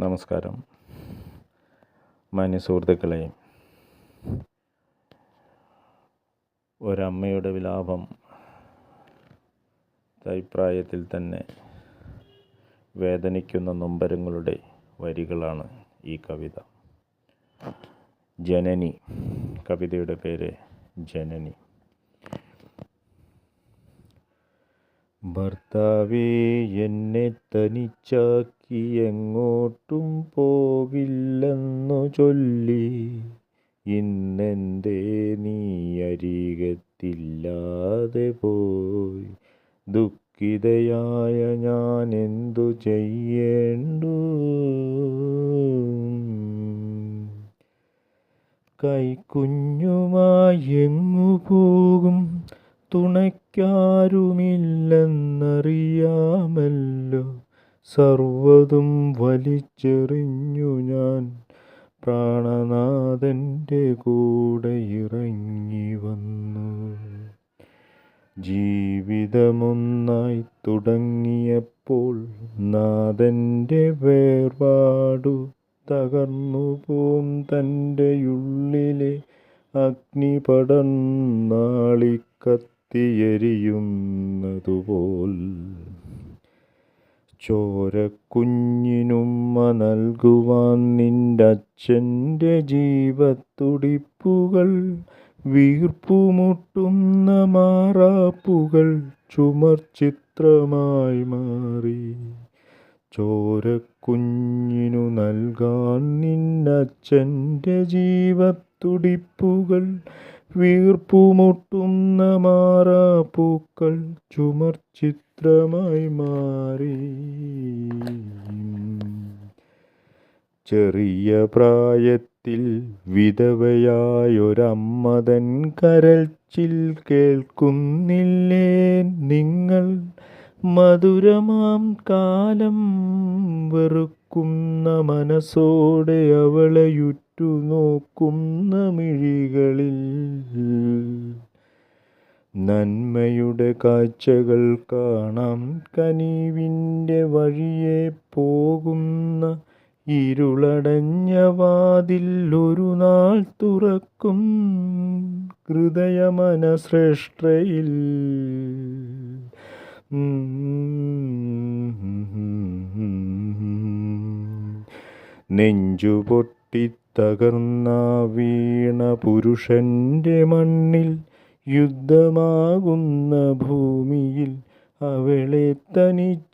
നമസ്കാരം. മാന്യ സുഹൃത്തുക്കളെ ഒരമ്മയുടെ വിലാപം തൈപ്രായത്തിൽ തന്നെ വേദനിക്കുന്ന നൊമ്പരങ്ങളുടെ വരികളാണ് ഈ കവിത. ജനനി കവിതയുടെ പേര് ജനനി. ഭർത്താവേ എന്നെ തനിച്ചാക്കി എങ്ങോട്ടും പോകില്ലെന്നു ചൊല്ലി. ഇന്നെന്തേ നീ അരികത്തില്ലാതെ പോയി. ദുഃഖിതയായ ഞാൻ എന്തു ചെയ്യേണ്ടു? കൈക്കുഞ്ഞുമായി എങ്ങു പോകും? തുണയ്ക്കാരുമില്ലെന്നറിയാമല്ലോ. സർവതും വലിച്ചെറിഞ്ഞു ഞാൻ. പ്രാണനാഥന്റെ കൂടെ ഇറങ്ങി വന്നു. ജീവിതമൊന്നായി തുടങ്ങിയപ്പോൾ നാഥന്റെ വേർപാടു തകർന്നു പോം തന്റെ ഉള്ളിലെ അഗ്നി പടർന്നാളിക്കത്തിയെരിയുന്നതുപോൽ ചോരക്കുഞ്ഞിനുമ്മ നൽകുവാൻ നിന്റച്ഛന്റെ ജീവത്തുടിപ്പുകൾ വീർപ്പുമുട്ടുന്ന മാറാപ്പുകൾ ചുമർ ചിത്രമായി മാറി. ചോരക്കുഞ്ഞിനു നൽകാൻ നിന്നച്ഛന്റെ ജീവത്തുടിപ്പുകൾ വീർപ്പുമുട്ടുന്ന മാറാപ്പൂക്കൾ ചുമർ ചിത്രമായി മാറി. ചെറിയ പ്രായത്തിൽ വിധവയായൊരമ്മതൻ കരച്ചിൽ കേൾക്കുന്നില്ലേ? നിങ്ങൾ മധുരമാം കാലം വെറുക്കുന്ന മനസ്സോടെ അവളെയുറ്റു നോക്കുന്ന മിഴികളിൽ കാഴ്ചകൾ കാണാം. കനിവിന്റെ വഴിയെ പോകുന്ന ഇരുളടഞ്ഞ വാതിൽ ഒരു നാൾ തുറക്കും. ഹൃദയമനശ്രേഷ്ഠയിൽ. നെഞ്ചുപൊട്ടി തകർന്ന വീണ പുരുഷന്റെ മണ്ണിൽ യുദ്ധമാകുന്ന ഭൂമിയിൽ അവളെ തനിച്ചാക്കിയേഹാൻ